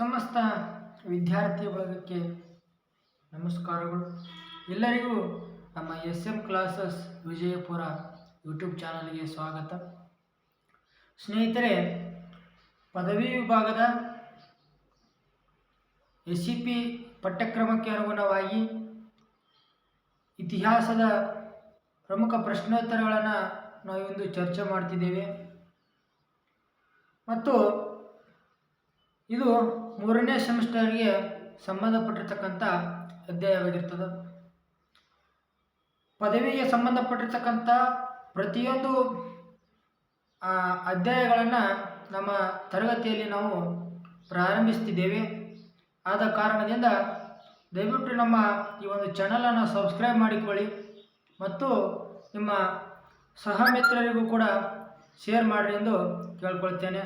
ಸಮಸ್ತ ವಿದ್ಯಾರ್ಥಿ ಬಳಗಕ್ಕೆ ನಮಸ್ಕಾರಗಳು. ಎಲ್ಲರಿಗೂ ನಮ್ಮ S M classes Vijayapura YouTube ಚಾನಲ್ಗೆ ಸ್ವಾಗತ. ಸ್ನೇಹಿತರೆ, ಪದವಿ ವಿಭಾಗದ ಎಸ್ ಸಿ ಪಿ ಪಠ್ಯಕ್ರಮಕ್ಕೆ ಅನುಗುಣವಾಗಿ ಇತಿಹಾಸದ ಪ್ರಮುಖ ಪ್ರಶ್ನೋತ್ತರಗಳನ್ನು ನಾವು ಇಂದು ಚರ್ಚೆ ಮಾಡ್ತಿದ್ದೇವೆ. ಮತ್ತು ಇದು ಮೂರನೇ ಸೆಮಿಸ್ಟರ್ಗೆ ಸಂಬಂಧಪಟ್ಟಿರ್ತಕ್ಕಂಥ ಅಧ್ಯಾಯವಾಗಿರ್ತದೆ. ಪದವಿಗೆ ಸಂಬಂಧಪಟ್ಟಿರ್ತಕ್ಕಂಥ ಪ್ರತಿಯೊಂದು ಅಧ್ಯಾಯಗಳನ್ನು ನಮ್ಮ ತರಗತಿಯಲ್ಲಿ ನಾವು ಪ್ರಾರಂಭಿಸ್ತಿದ್ದೇವೆ. ಆದ ಕಾರಣದಿಂದ ದಯವಿಟ್ಟು ನಮ್ಮ ಈ ಒಂದು ಚಾನಲನ್ನು ಸಬ್ಸ್ಕ್ರೈಬ್ ಮಾಡಿಕೊಳ್ಳಿ ಮತ್ತು ನಿಮ್ಮ ಸಹ ಮಿತ್ರರಿಗೂ ಕೂಡ ಶೇರ್ ಮಾಡಿ ಎಂದು ಕೇಳ್ಕೊಳ್ತೇನೆ.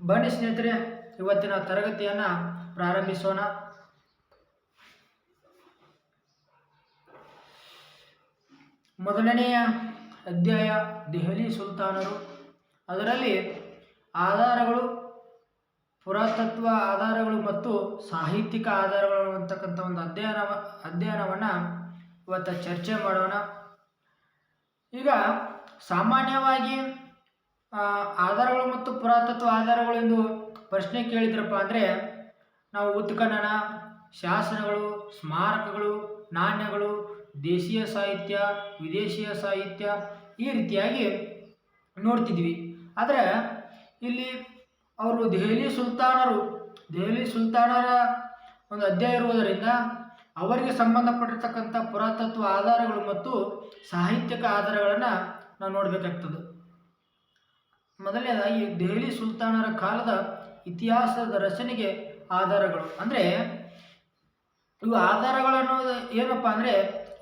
ಬನ್ನಿ ಸ್ನೇಹಿತರೆ ಇವತ್ತಿನ ತರಗತಿಯನ್ನು ಪ್ರಾರಂಭಿಸೋಣ. ಮೊದಲನೆಯ ಅಧ್ಯಾಯ ದೆಹಲಿ ಸುಲ್ತಾನರು. ಅದರಲ್ಲಿ ಆಧಾರಗಳು, ಪುರಾತತ್ವ ಆಧಾರಗಳು ಮತ್ತು ಸಾಹಿತ್ಯಿಕ ಆಧಾರಗಳು ಅಂತಕ್ಕಂಥ ಒಂದು ಅಧ್ಯಯನ ಅಧ್ಯಯನವನ್ನು ಇವತ್ತು ಚರ್ಚೆ ಮಾಡೋಣ. ಈಗ ಸಾಮಾನ್ಯವಾಗಿ ಆಧಾರಗಳು ಮತ್ತು ಪುರಾತತ್ವ ಆಧಾರಗಳು ಎಂದು ಪ್ರಶ್ನೆ ಕೇಳಿದ್ರಪ್ಪ ಅಂದರೆ ನಾವು ಉತ್ಖನನ, ಶಾಸನಗಳು, ಸ್ಮಾರಕಗಳು, ನಾಣ್ಯಗಳು, ದೇಶೀಯ ಸಾಹಿತ್ಯ, ವಿದೇಶೀಯ ಸಾಹಿತ್ಯ ಈ ರೀತಿಯಾಗಿ ನೋಡ್ತಿದ್ವಿ. ಆದರೆ ಇಲ್ಲಿ ಅವರು ದೆಹಲಿ ಸುಲ್ತಾನರು, ದೆಹಲಿ ಸುಲ್ತಾನರ ಒಂದು ಅಧ್ಯಾಯ ಇರುವುದರಿಂದ ಅವರಿಗೆ ಸಂಬಂಧಪಟ್ಟಿರ್ತಕ್ಕಂಥ ಪುರಾತತ್ವ ಆಧಾರಗಳು ಮತ್ತು ಸಾಹಿತ್ಯಕ ಆಧಾರಗಳನ್ನು ನಾವು ನೋಡಬೇಕಾಗ್ತದೆ. ಮೊದಲನೇದಾಗಿ ದೆಹಲಿ ಸುಲ್ತಾನರ ಕಾಲದ ಇತಿಹಾಸದ ರಚನೆಗೆ ಆಧಾರಗಳು. ಅಂದರೆ ಇವು ಆಧಾರಗಳು ಅನ್ನೋದು ಏನಪ್ಪ ಅಂದರೆ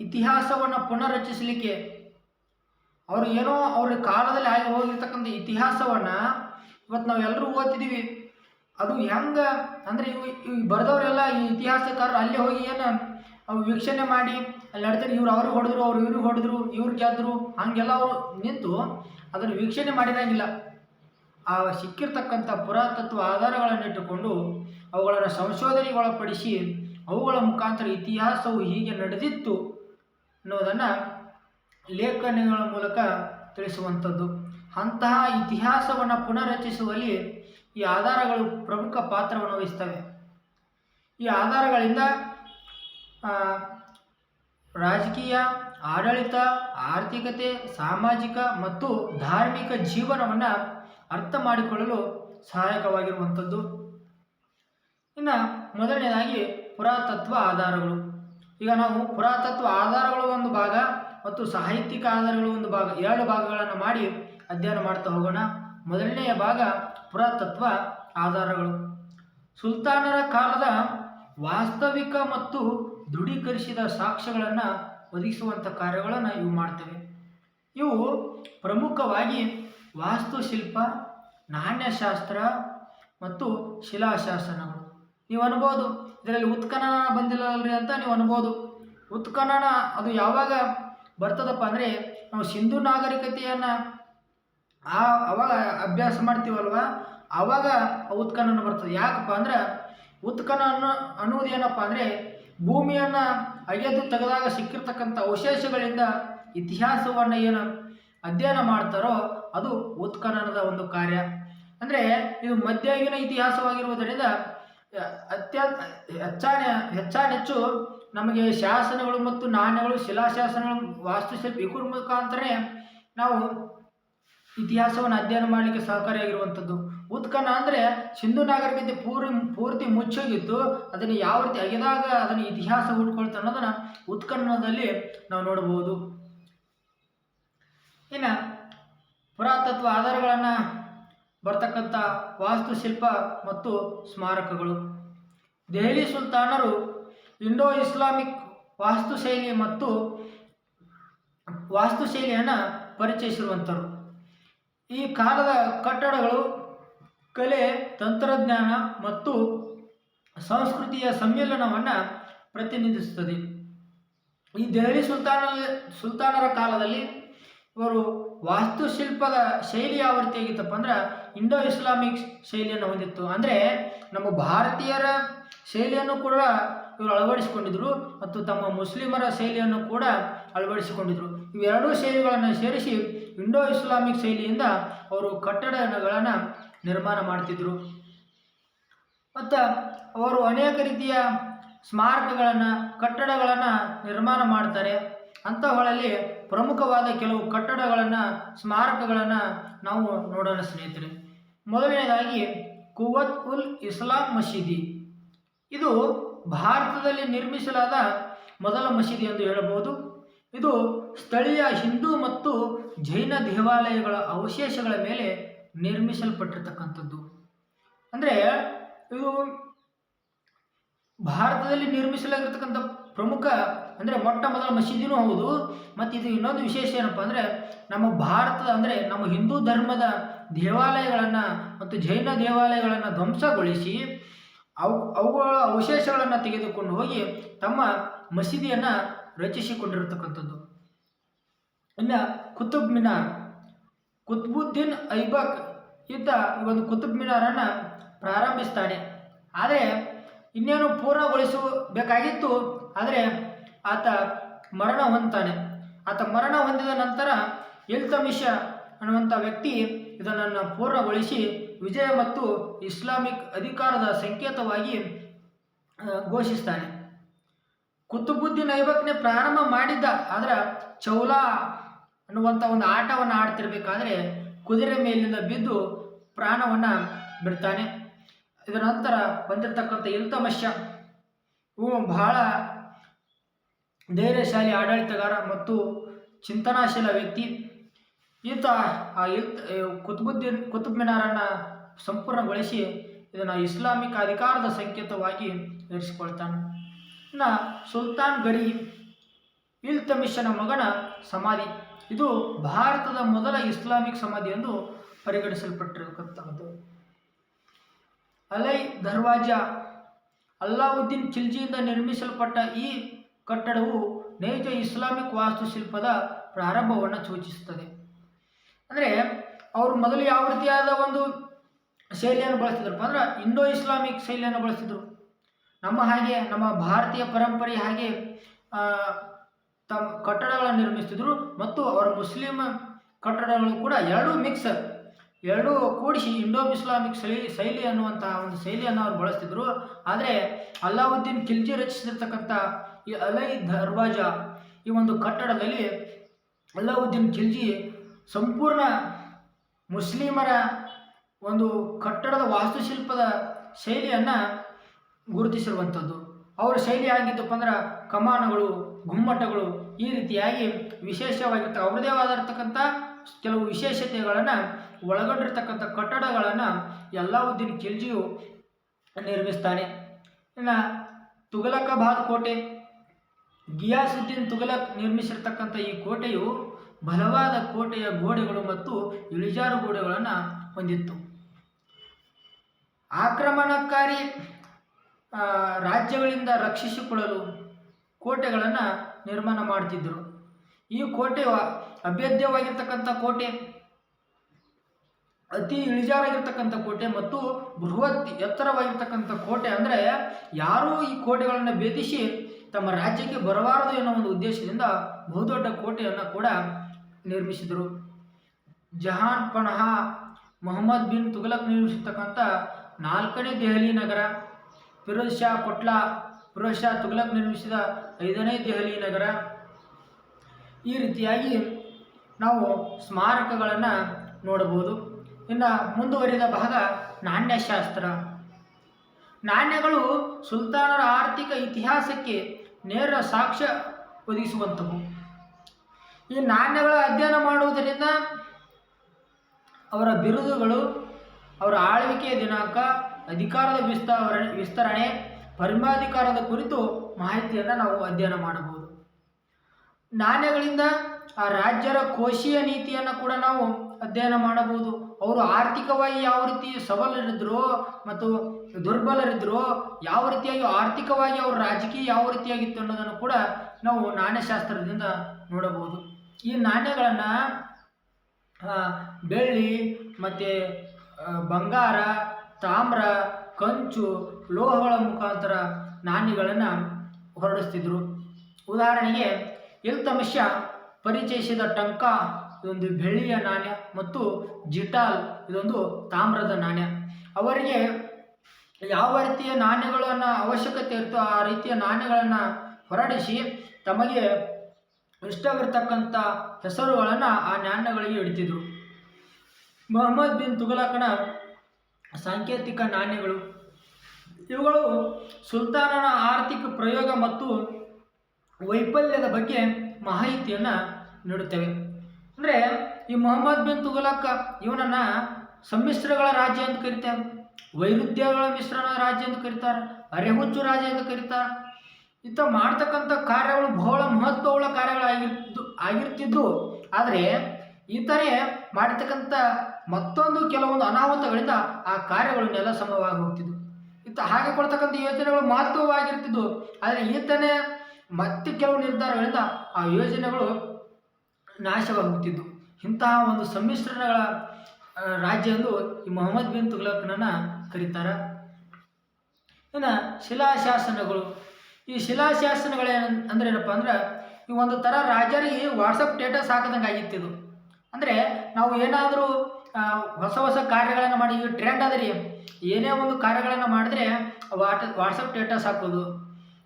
ಇತಿಹಾಸವನ್ನು ಪುನರ್ರಚಿಸಲಿಕ್ಕೆ ಅವರು ಏನೋ ಅವ್ರ ಕಾಲದಲ್ಲಿ ಆಗಿ ಹೋಗಿರ್ತಕ್ಕಂಥ ಇತಿಹಾಸವನ್ನು ಇವತ್ತು ನಾವೆಲ್ಲರೂ ಓದ್ತಿದ್ದೀವಿ ಅದು ಹೆಂಗೆ ಅಂದರೆ ಇವು ಇವು ಬರೆದವರೆಲ್ಲ ಈ ಇತಿಹಾಸಕಾರರು ಅಲ್ಲೇ ಹೋಗಿ ಏನು ಅವ್ರು ವೀಕ್ಷಣೆ ಮಾಡಿ ಅಲ್ಲಿ ನಡ್ತಾರೆ ಇವ್ರು ಅವ್ರಿಗೆ ಹೊಡೆದ್ರು, ಅವ್ರು ಇವ್ರಿಗೆ ಹೊಡೆದ್ರು, ಇವ್ರು ಗೆದ್ದರು ಹಂಗೆಲ್ಲ ಅವರು ನಿಂತು ಅದನ್ನು ವೀಕ್ಷಣೆ ಮಾಡಿರಂಗಿಲ್ಲ ಆ ಸಿಕ್ಕಿರ್ತಕ್ಕಂಥ ಪುರಾತತ್ವ ಆಧಾರಗಳನ್ನಿಟ್ಟುಕೊಂಡು ಅವುಗಳನ್ನು ಸಂಶೋಧನೆಗೆ ಒಳಪಡಿಸಿ ಅವುಗಳ ಮುಖಾಂತರ ಇತಿಹಾಸವು ಹೀಗೆ ನಡೆದಿತ್ತು ಅನ್ನೋದನ್ನು ಲೇಖನಗಳ ಮೂಲಕ ತಿಳಿಸುವಂಥದ್ದು. ಅಂತಹ ಇತಿಹಾಸವನ್ನು ಪುನರ್ರಚಿಸುವಲ್ಲಿ ಈ ಆಧಾರಗಳು ಪ್ರಮುಖ ಪಾತ್ರವನ್ನು ವಹಿಸ್ತವೆ. ಈ ಆಧಾರಗಳಿಂದ ರಾಜಕೀಯ, ಆಡಳಿತ, ಆರ್ಥಿಕತೆ, ಸಾಮಾಜಿಕ ಮತ್ತು ಧಾರ್ಮಿಕ ಜೀವನವನ್ನು ಅರ್ಥ ಮಾಡಿಕೊಳ್ಳಲು ಸಹಾಯಕವಾಗಿರುವಂಥದ್ದು. ಇನ್ನು ಮೊದಲನೇದಾಗಿ ಪುರಾತತ್ವ ಆಧಾರಗಳು. ಈಗ ನಾವು ಪುರಾತತ್ವ ಆಧಾರಗಳು ಒಂದು ಭಾಗ ಮತ್ತು ಸಾಹಿತ್ಯಿಕ ಆಧಾರಗಳು ಒಂದು ಭಾಗ, ಎರಡು ಭಾಗಗಳನ್ನು ಮಾಡಿ ಅಧ್ಯಯನ ಮಾಡ್ತಾ ಹೋಗೋಣ. ಮೊದಲನೆಯ ಭಾಗ ಪುರಾತತ್ವ ಆಧಾರಗಳು. ಸುಲ್ತಾನರ ಕಾಲದ ವಾಸ್ತವಿಕ ಮತ್ತು ದೃಢೀಕರಿಸಿದ ಸಾಕ್ಷ್ಯಗಳನ್ನು ಒದಗಿಸುವಂಥ ಕಾರ್ಯಗಳನ್ನು ಇವು ಮಾಡ್ತವೆ. ಇವು ಪ್ರಮುಖವಾಗಿ ವಾಸ್ತುಶಿಲ್ಪ ನಾಣ್ಯಶಾಸ್ತ್ರ ಮತ್ತು ಶಿಲಾಶಾಸನಗಳು. ನೀವು ಅನ್ಬೋದು, ಇದರಲ್ಲಿ ಉತ್ಖನನ ಬಂದಿಲ್ಲಲ್ರಿ ಅಂತ ನೀವು ಅನ್ಬೋದು. ಉತ್ಖನನ ಅದು ಯಾವಾಗ ಬರ್ತದಪ್ಪ ಅಂದರೆ, ನಾವು ಸಿಂಧು ನಾಗರಿಕತೆಯನ್ನು ಆ ಅವಾಗ ಅಭ್ಯಾಸ ಮಾಡ್ತೀವಲ್ವ? ಆವಾಗ ಉತ್ಖನನ ಬರ್ತದೆ. ಯಾಕಪ್ಪ ಅಂದ್ರೆ, ಉತ್ಖನನ ಅನ್ನೋದು ಏನಪ್ಪ ಅಂದರೆ, ಭೂಮಿಯನ್ನು ಅಗೆದು ತೆಗೆದಾಗ ಸಿಕ್ಕಿರ್ತಕ್ಕಂಥ ಅವಶೇಷಗಳಿಂದ ಇತಿಹಾಸವನ್ನು ಏನು ಅಧ್ಯಯನ ಮಾಡ್ತಾರೋ ಅದು ಉತ್ಖನನದ ಒಂದು ಕಾರ್ಯ. ಅಂದರೆ ಇದು ಮಧ್ಯಯುಗಿನ ಇತಿಹಾಸವಾಗಿರುವುದರಿಂದ ಅತ್ಯಂತ ಹೆಚ್ಚಾನ, ಹೆಚ್ಚಾನೆಚ್ಚು ನಮಗೆ ಶಾಸನಗಳು ಮತ್ತು ನಾಣ್ಯಗಳು, ಶಿಲಾಶಾಸನಗಳು, ವಾಸ್ತುಶಿಲ್ಪ ಇವ್ರ ಮುಖಾಂತರನೇ ನಾವು ಇತಿಹಾಸವನ್ನು ಅಧ್ಯಯನ ಮಾಡಲಿಕ್ಕೆ ಸಹಕಾರಿಯಾಗಿರುವಂಥದ್ದು. ಉತ್ಖನ ಅಂದರೆ ಸಿಂಧು ನಾಗರಿಕತೆ ಪೂರ್ತಿ ಪೂರ್ತಿ ಮುಚ್ಚೋಗಿತ್ತು ಅದನ್ನು ಯಾವ ರೀತಿ ಅಗೆದಾಗ ಅದನ್ನು ಇತಿಹಾಸ ಹುಟ್ಕೊಳ್ತಾ ಅನ್ನೋದನ್ನು ಉತ್ಖನನದಲ್ಲಿ ನಾವು ನೋಡಬಹುದು ಇನ್ನು ಪುರಾತತ್ವ ಆಧಾರಗಳನ್ನು ಬರ್ತಕ್ಕಂಥ ವಾಸ್ತುಶಿಲ್ಪ ಮತ್ತು ಸ್ಮಾರಕಗಳು. ದೆಹಲಿ ಸುಲ್ತಾನರು ಇಂಡೋ ಇಸ್ಲಾಮಿಕ್ ವಾಸ್ತುಶೈಲಿ ಮತ್ತು ವಾಸ್ತುಶೈಲಿಯನ್ನು ಪರಿಚಯಿಸಿರುವಂಥರು ಈ ಕಾಲದ ಕಟ್ಟಡಗಳು ಕಲೆ, ತಂತ್ರಜ್ಞಾನ ಮತ್ತು ಸಂಸ್ಕೃತಿಯ ಸಮ್ಮಿಲನವನ್ನು ಪ್ರತಿನಿಧಿಸುತ್ತದೆ. ಈ ದೆಹಲಿ ಸುಲ್ತಾನ, ಸುಲ್ತಾನರ ಕಾಲದಲ್ಲಿ ಇವರು ವಾಸ್ತುಶಿಲ್ಪದ ಶೈಲಿ ಯಾವ ರೀತಿಯಾಗಿತ್ತಪ್ಪ ಅಂದ್ರೆ ಇಂಡೋ ಇಸ್ಲಾಮಿಕ್ ಶೈಲಿಯನ್ನು ಹೊಂದಿತ್ತು. ಅಂದರೆ ನಮ್ಮ ಭಾರತೀಯರ ಶೈಲಿಯನ್ನು ಕೂಡ ಇವರು ಅಳವಡಿಸಿಕೊಂಡಿದ್ರು ಮತ್ತು ತಮ್ಮ ಮುಸ್ಲಿಮರ ಶೈಲಿಯನ್ನು ಕೂಡ ಅಳವಡಿಸಿಕೊಂಡಿದ್ರು. ಇವೆರಡೂ ಶೈಲಿಗಳನ್ನು ಸೇರಿಸಿ ಇಂಡೋ ಇಸ್ಲಾಮಿಕ್ ಶೈಲಿಯಿಂದ ಅವರು ಕಟ್ಟಡಗಳನ್ನು ನಿರ್ಮಾಣ ಮಾಡ್ತಿದ್ರು. ಮತ್ತು ಅವರು ಅನೇಕ ರೀತಿಯ ಸ್ಮಾರಕಗಳನ್ನು, ಕಟ್ಟಡಗಳನ್ನು ನಿರ್ಮಾಣ ಮಾಡ್ತಾರೆ. ಅಂಥವುಗಳಲ್ಲಿ ಪ್ರಮುಖವಾದ ಕೆಲವು ಕಟ್ಟಡಗಳನ್ನು, ಸ್ಮಾರಕಗಳನ್ನು ನಾವು ನೋಡೋಣ ಸ್ನೇಹಿತರೆ. ಮೊದಲನೇದಾಗಿ ಕುವತ್ ಉಲ್ ಇಸ್ಲಾಂ ಮಸೀದಿ. ಇದು ಭಾರತದಲ್ಲಿ ನಿರ್ಮಿಸಲಾದ ಮೊದಲ ಮಸೀದಿ ಎಂದು ಹೇಳಬಹುದು. ಇದು ಸ್ಥಳೀಯ ಹಿಂದೂ ಮತ್ತು ಜೈನ ದೇವಾಲಯಗಳ ಅವಶೇಷಗಳ ಮೇಲೆ ನಿರ್ಮಿಸಲ್ಪಟ್ಟಿರ್ತಕ್ಕಂಥದ್ದು. ಅಂದರೆ ಇದು ಭಾರತದಲ್ಲಿ ನಿರ್ಮಿಸಲಾಗಿರ್ತಕ್ಕಂಥ ಪ್ರಮುಖ ಅಂದರೆ ಮೊಟ್ಟ ಮೊದಲ ಮಸೀದಿನೂ ಹೌದು. ಮತ್ತು ಇದು ಇನ್ನೊಂದು ವಿಶೇಷ ಏನಪ್ಪ ಅಂದರೆ ನಮ್ಮ ಭಾರತದ ಅಂದರೆ ನಮ್ಮ ಹಿಂದೂ ಧರ್ಮದ ದೇವಾಲಯಗಳನ್ನು ಮತ್ತು ಜೈನ ದೇವಾಲಯಗಳನ್ನು ಧ್ವಂಸಗೊಳಿಸಿ ಅವು ಅವುಗಳ ಅವಶೇಷಗಳನ್ನು ತೆಗೆದುಕೊಂಡು ಹೋಗಿ ತಮ್ಮ ಮಸೀದಿಯನ್ನು ರಚಿಸಿಕೊಂಡಿರತಕ್ಕಂಥದ್ದು. ಇನ್ನು ಕುತುಬ್ ಮಿನಾರ್, ಕುತ್ಬುದ್ದೀನ್ ಐಬಕ್ ಈತ ಒಂದು ಕುತುಬ್ ಮಿನಾರನ್ನು ಪ್ರಾರಂಭಿಸ್ತಾನೆ. ಆದರೆ ಇನ್ನೇನು ಪೂರ್ಣಗೊಳಿಸಬೇಕಾಗಿತ್ತು ಆದರೆ ಆತ ಮರಣ ಹೊಂದ್ತಾನೆ. ಆತ ಮರಣ ಹೊಂದಿದ ನಂತರ ಇಲ್ತಮಿಷ ಅನ್ನುವಂಥ ವ್ಯಕ್ತಿ ಇದನ್ನು ಪೂರ್ಣಗೊಳಿಸಿ ವಿಜಯ ಮತ್ತು ಇಸ್ಲಾಮಿಕ್ ಅಧಿಕಾರದ ಸಂಕೇತವಾಗಿ ಘೋಷಿಸ್ತಾನೆ. ಕುತುಬುದ್ದೀನ್ ಐಬಕ್ನೇ ಪ್ರಾರಂಭ ಮಾಡಿದ್ದ, ಆದರೆ ಚೌಲಾ ಅನ್ನುವಂಥ ಒಂದು ಆಟವನ್ನು ಆಡ್ತಿರ್ಬೇಕಾದ್ರೆ ಕುದುರೆ ಮೇಲಿಂದ ಬಿದ್ದು ಪ್ರಾಣವನ್ನು ಬಿಡ್ತಾನೆ. ಇದರ ನಂತರ ಬಂದಿರತಕ್ಕಂಥ ಇಲ್ತಮಶ್ಯ ಇವು ಬಹಳ ಧೈರ್ಯಶಾಲಿ ಆಡಳಿತಗಾರ ಮತ್ತು ಚಿಂತನಾಶೀಲ ವ್ಯಕ್ತಿ. ಈತ ಆ ಇಲ್ತ್ ಕುತುಬುದ್ದೀನ್ ಕುತುಬ್ ಮಿನಾರನ್ನು ಸಂಪೂರ್ಣಗೊಳಿಸಿ ಇದನ್ನು ಇಸ್ಲಾಮಿಕ್ ಅಧಿಕಾರದ ಸಂಕೇತವಾಗಿ ಇರಿಸಿಕೊಳ್ತಾನೆ. ಇನ್ನು ಸುಲ್ತಾನ್ ಗರಿ ಇಲ್ತಮಿಷನ ಮಗನ ಸಮಾಧಿ. ಇದು ಭಾರತದ ಮೊದಲ ಇಸ್ಲಾಮಿಕ್ ಸಮಾಧಿ ಎಂದು ಪರಿಗಣಿಸಲ್ಪಟ್ಟಿರತಕ್ಕಂಥದ್ದು. ಅಲೈ ದರ್ವಾಜ ಅಲ್ಲಾವುದ್ದೀನ್ ಖಿಲ್ಜಿಯಿಂದ ನಿರ್ಮಿಸಲ್ಪಟ್ಟ ಈ ಕಟ್ಟಡವು ನೈಜ ಇಸ್ಲಾಮಿಕ್ ವಾಸ್ತುಶಿಲ್ಪದ ಪ್ರಾರಂಭವನ್ನು ಸೂಚಿಸುತ್ತದೆ. ಅಂದರೆ ಅವರು ಮೊದಲು ಯಾವ ರೀತಿಯಾದ ಒಂದು ಶೈಲಿಯನ್ನು ಬಳಸ್ತಿದ್ರಪ್ಪ ಅಂದ್ರೆ ಇಂಡೋ ಇಸ್ಲಾಮಿಕ್ ಶೈಲಿಯನ್ನು ಬಳಸ್ತಿದ್ರು. ನಮ್ಮ ಹಾಗೆ ನಮ್ಮ ಭಾರತೀಯ ಪರಂಪರೆ ಹಾಗೆ ತಮ್ಮ ಕಟ್ಟಡಗಳನ್ನು ನಿರ್ಮಿಸ್ತಿದ್ರು ಮತ್ತು ಅವರ ಮುಸ್ಲಿಂ ಕಟ್ಟಡಗಳು ಕೂಡ ಎರಡೂ ಮಿಕ್ಸ್ ಎರಡೂ ಕೂಡಿಸಿ ಇಂಡೋ ಇಸ್ಲಾಮಿಕ್ ಶೈಲಿ ಶೈಲಿ ಅನ್ನುವಂತಹ ಒಂದು ಶೈಲಿಯನ್ನು ಅವರು ಬಳಸ್ತಿದ್ರು. ಆದರೆ ಅಲ್ಲಾವುದ್ದೀನ್ ಖಿಲ್ಜಿ ರಚಿಸಿರ್ತಕ್ಕಂಥ ಈ ಅಲೈ ದರ್ವಾಜ ಈ ಒಂದು ಕಟ್ಟಡದಲ್ಲಿ ಅಲ್ಲಾವುದ್ದೀನ್ ಖಿಲ್ಜಿ ಸಂಪೂರ್ಣ ಮುಸ್ಲಿಮರ ಒಂದು ಕಟ್ಟಡದ ವಾಸ್ತುಶಿಲ್ಪದ ಶೈಲಿಯನ್ನು ಗುರುತಿಸಿರುವಂಥದ್ದು. ಅವರ ಶೈಲಿ ಆಗಿದ್ದಪ್ಪ ಅಂದ್ರೆ ಕಮಾನಗಳು, ಗುಮ್ಮಟಗಳು ಈ ರೀತಿಯಾಗಿ ವಿಶೇಷವಾಗಿರ್ತವೆ. ಅವ್ರದೇ ಆದಿರ್ತಕ್ಕಂಥ ಕೆಲವು ವಿಶೇಷತೆಗಳನ್ನು ಒಳಗೊಂಡಿರ್ತಕ್ಕಂಥ ಕಟ್ಟಡಗಳನ್ನು ಎಲ್ಲಾವುದ್ದೀನ್ ಖಿಲ್ಜಿಯು ನಿರ್ಮಿಸ್ತಾನೆ. ಇನ್ನು ತುಗಲಕಾಬಾದ್ ಕೋಟೆ ಗಿಯಾಸುದ್ದೀನ್ ತುಗಲಕ್ ನಿರ್ಮಿಸಿರ್ತಕ್ಕಂಥ ಈ ಕೋಟೆಯು ಬಲವಾದ ಕೋಟೆಯ ಗೋಡೆಗಳು ಮತ್ತು ಇಳಿಜಾರು ಗೋಡೆಗಳನ್ನು ಹೊಂದಿತ್ತು. ಆಕ್ರಮಣಕಾರಿ ರಾಜ್ಯಗಳಿಂದ ರಕ್ಷಿಸಿಕೊಳ್ಳಲು ಕೋಟೆಗಳನ್ನು ನಿರ್ಮಾಣ ಮಾಡ್ತಿದ್ದರು ಈ ಕೋಟೆಯು ಅಭೇದ್ಯವಾಗಿರ್ತಕ್ಕಂಥ ಕೋಟೆ, ಅತಿ ಇಳಿಜಾರಾಗಿರ್ತಕ್ಕಂಥ ಕೋಟೆ ಮತ್ತು ಬೃಹತ್ ಎತ್ತರವಾಗಿರ್ತಕ್ಕಂಥ ಕೋಟೆ ಅಂದರೆ ಯಾರೂ ಈ ಕೋಟೆಗಳನ್ನು ಭೇದಿಸಿ ತಮ್ಮ ರಾಜ್ಯಕ್ಕೆ ಬರಬಾರದು ಎನ್ನುವ ಒಂದು ಉದ್ದೇಶದಿಂದ ಬಹುದೊಡ್ಡ ಕೋಟೆಯನ್ನು ಕೂಡ ನಿರ್ಮಿಸಿದರು. ಜಹಾನ್ ಪನಹಾ ಮೊಹಮ್ಮದ್ ಬಿನ್ ತುಘಲಕ್ ನಿರ್ಮಿಸಿರ್ತಕ್ಕಂಥ ನಾಲ್ಕನೇ ದೆಹಲಿ ನಗರ, ಫಿರೋಜ್ ಶಾ ಕೊಟ್ಲಾ, ಫಿರೋಜ್ ಶಾ ತುಘಲಕ್ ನಿರ್ಮಿಸಿದ ಐದನೇ ದೆಹಲಿ ನಗರ. ಈ ರೀತಿಯಾಗಿ ನಾವು ಸ್ಮಾರಕಗಳನ್ನು ನೋಡಬಹುದು. ಇನ್ನು ಮುಂದುವರಿದ ಭಾಗ ನಾಣ್ಯಶಾಸ್ತ್ರ. ನಾಣ್ಯಗಳು ಸುಲ್ತಾನರ ಆರ್ಥಿಕ ಇತಿಹಾಸಕ್ಕೆ ನೇರ ಸಾಕ್ಷ್ಯ ಒದಗಿಸುವಂಥವು. ಈ ನಾಣ್ಯಗಳ ಅಧ್ಯಯನ ಮಾಡುವುದರಿಂದ ಅವರ ಬಿರುದುಗಳು, ಅವರ ಆಳ್ವಿಕೆಯ ದಿನಾಂಕ, ಅಧಿಕಾರದ ವಿಸ್ತಾವರಣೆ, ವಿಸ್ತರಣೆ, ಪರಮಾಧಿಕಾರದ ಕುರಿತು ಮಾಹಿತಿಯನ್ನು ನಾವು ಅಧ್ಯಯನ ಮಾಡಬಹುದು. ನಾಣ್ಯಗಳಿಂದ ಆ ರಾಜ್ಯರ ಕೋಶೀಯ ನೀತಿಯನ್ನು ಕೂಡ ನಾವು ಅಧ್ಯಯನ ಮಾಡಬಹುದು. ಅವರು ಆರ್ಥಿಕವಾಗಿ ಯಾವ ರೀತಿ ಸಬಲರಿದ್ರೋ ಮತ್ತು ದುರ್ಬಲರಿದ್ರೋ, ಯಾವ ರೀತಿಯಾಗಿ ಆರ್ಥಿಕವಾಗಿ ಅವ್ರ ರಾಜಕೀಯ ಯಾವ ರೀತಿಯಾಗಿತ್ತು ಅನ್ನೋದನ್ನು ಕೂಡ ನಾವು ನಾಣ್ಯಶಾಸ್ತ್ರದಿಂದ ನೋಡಬಹುದು. ಈ ನಾಣ್ಯಗಳನ್ನು ಬೆಳ್ಳಿ ಮತ್ತು ಬಂಗಾರ, ತಾಮ್ರ, ಕಂಚು, ಲೋಹಗಳ ಮುಖಾಂತರ ನಾಣ್ಯಗಳನ್ನು ಹೊರಡಿಸ್ತಿದ್ರು. ಉದಾಹರಣೆಗೆ ಇಲ್ತಮಶ ಪರಿಚಯಿಸಿದ ಟಂಕ ಇದೊಂದು ಬೆಳ್ಳಿಯ ನಾಣ್ಯ ಮತ್ತು ಜಿಟಾಲ್ ಇದೊಂದು ತಾಮ್ರದ ನಾಣ್ಯ. ಅವರಿಗೆ ಯಾವ ರೀತಿಯ ನಾಣ್ಯಗಳನ್ನು ಅವಶ್ಯಕತೆ ಇರ್ತೋ ಆ ರೀತಿಯ ನಾಣ್ಯಗಳನ್ನು ಹೊರಡಿಸಿ ತಮಗೆ ಇಷ್ಟವಿರ್ತಕ್ಕಂಥ ಹೆಸರುಗಳನ್ನು ಆ ನಾಣ್ಯಗಳಿಗೆ ಇಡ್ತಿದ್ರು. ಮೊಹಮ್ಮದ್ ಬಿನ್ ತುಗಲಕನ ಸಾಂಕೇತಿಕ ನಾಣ್ಯಗಳು. ಇವುಗಳು ಸುಲ್ತಾನನ ಆರ್ಥಿಕ ಪ್ರಯೋಗ ಮತ್ತು ವೈಫಲ್ಯದ ಬಗ್ಗೆ ಮಾಹಿತಿಯನ್ನು ನೀಡುತ್ತವೆ. ಅಂದರೆ ಈ ಮೊಹಮ್ಮದ್ ಬಿನ್ ತುಘಲಕ್ ಇವನನ್ನು ಸಮ್ಮಿಶ್ರಗಳ ರಾಜ್ಯ ಅಂತ ಕರೀತಾರೆ. ವೈರುಧ್ಯಗಳ ಮಿಶ್ರಣ ರಾಜ್ಯ ಅಂತ ಕರೀತಾರೆ, ಅರೆಹುಚ್ಚು ರಾಜ್ಯ ಅಂತ ಕರೀತಾರೆ. ಇಂಥ ಮಾಡ್ತಕ್ಕಂಥ ಕಾರ್ಯಗಳು ಬಹಳ ಮಹತ್ವವುಳ್ಳ ಕಾರ್ಯಗಳಾಗಿರ್ತು ಆಗಿರ್ತಿದ್ದು ಆದರೆ ಇತರೆ ಮಾಡಿರ್ತಕ್ಕಂಥ ಮತ್ತೊಂದು ಕೆಲವೊಂದು ಅನಾಹುತಗಳಿಂದ ಆ ಕಾರ್ಯಗಳು ನೆಲ ಸಮವಾಗಿ ಹೋಗ್ತಿದ್ವು. ಇಂಥ ಹಾಗೆ ಕೊಡ್ತಕ್ಕಂಥ ಯೋಜನೆಗಳು ಮಹತ್ವವಾಗಿರ್ತಿದ್ವು. ಆದರೆ ಈತನೇ ಮತ್ತೆ ಕೆಲವು ನಿರ್ಧಾರಗಳಿಂದ ಆ ಯೋಜನೆಗಳು ನಾಶವಾಗುತ್ತಿದ್ದವು ಇಂತಹ ಒಂದು ಸಮ್ಮಿಶ್ರಣಗಳ ರಾಜ್ಯ ಎಂದು ಈ ಮೊಹಮ್ಮದ್ ಬಿನ್ ತುಗ್ಲಕ್ನನ್ನ ಕರೀತಾರೆ. ಇನ್ನು ಶಿಲಾಶಾಸನಗಳು. ಈ ಶಿಲಾಶಾಸನಗಳೇನು ಅಂದ್ರೆ ಏನಪ್ಪ ಅಂದ್ರೆ, ಈ ಒಂದು ಥರ ರಾಜರಿಗೆ ವಾಟ್ಸಪ್ ಸ್ಟೇಟಸ್ ಆಗಿತ್ತು ಇದು. ಅಂದರೆ ನಾವು ಏನಾದರೂ ಹೊಸ ಹೊಸ ಕಾರ್ಯಗಳನ್ನು ಮಾಡಿ, ಈಗ ಟ್ರೆಂಡ್ ಅದರಿ ಏನೇ ಒಂದು ಕಾರ್ಯಗಳನ್ನು ಮಾಡಿದ್ರೆ ವಾಟ್ ವಾಟ್ಸಪ್ ಸ್ಟೇಟಸ್ ಹಾಕೋದು.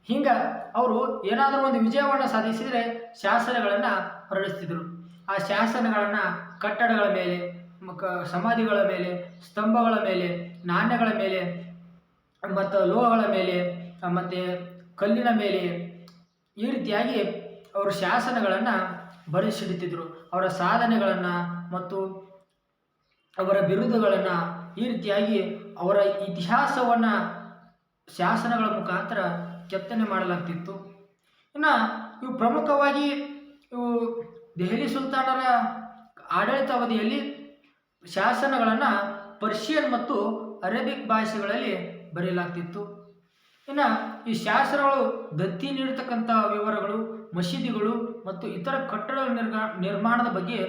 ಹಿಂಗೆ ಅವರು ಏನಾದರೂ ಒಂದು ವಿಜಯವನ್ನು ಸಾಧಿಸಿದರೆ ಶಾಸನಗಳನ್ನು ಹೊರಡಿಸ್ತಿದ್ರು. ಆ ಶಾಸನಗಳನ್ನು ಕಟ್ಟಡಗಳ ಮೇಲೆ ಮಕ ಸಮಾಧಿಗಳ ಮೇಲೆ, ಸ್ತಂಭಗಳ ಮೇಲೆ, ನಾಣ್ಯಗಳ ಮೇಲೆ, ಮತ್ತು ಲೋಹಗಳ ಮೇಲೆ, ಮತ್ತು ಕಲ್ಲಿನ ಮೇಲೆ ಈ ರೀತಿಯಾಗಿ ಅವರು ಶಾಸನಗಳನ್ನು ಬರೆಸಿಡುತ್ತಿದ್ದರು ಅವರ ಸಾಧನೆಗಳನ್ನು ಮತ್ತು ಅವರ ಬಿರುದುಗಳನ್ನು ಈ ರೀತಿಯಾಗಿ ಅವರ ಇತಿಹಾಸವನ್ನು ಶಾಸನಗಳ ಮುಖಾಂತರ ಕೆತ್ತನೆ ಮಾಡಲಾಗ್ತಿತ್ತು. ಇನ್ನು ಇವು ಪ್ರಮುಖವಾಗಿ ಇವು ದೆಹಲಿ ಸುಲ್ತಾನರ ಆಡಳಿತಾವಧಿಯಲ್ಲಿ ಶಾಸನಗಳನ್ನು ಪರ್ಷಿಯನ್ ಮತ್ತು ಅರೇಬಿಕ್ ಭಾಷೆಗಳಲ್ಲಿ ಬರೆಯಲಾಗ್ತಿತ್ತು. ಇನ್ನು ಈ ಶಾಸನಗಳು ದತ್ತಿ ನೀಡತಕ್ಕಂಥ ವಿವರಗಳು, ಮಸೀದಿಗಳು ಮತ್ತು ಇತರ ಕಟ್ಟಡ ನಿರ್ಮಾಣದ ಬಗ್ಗೆ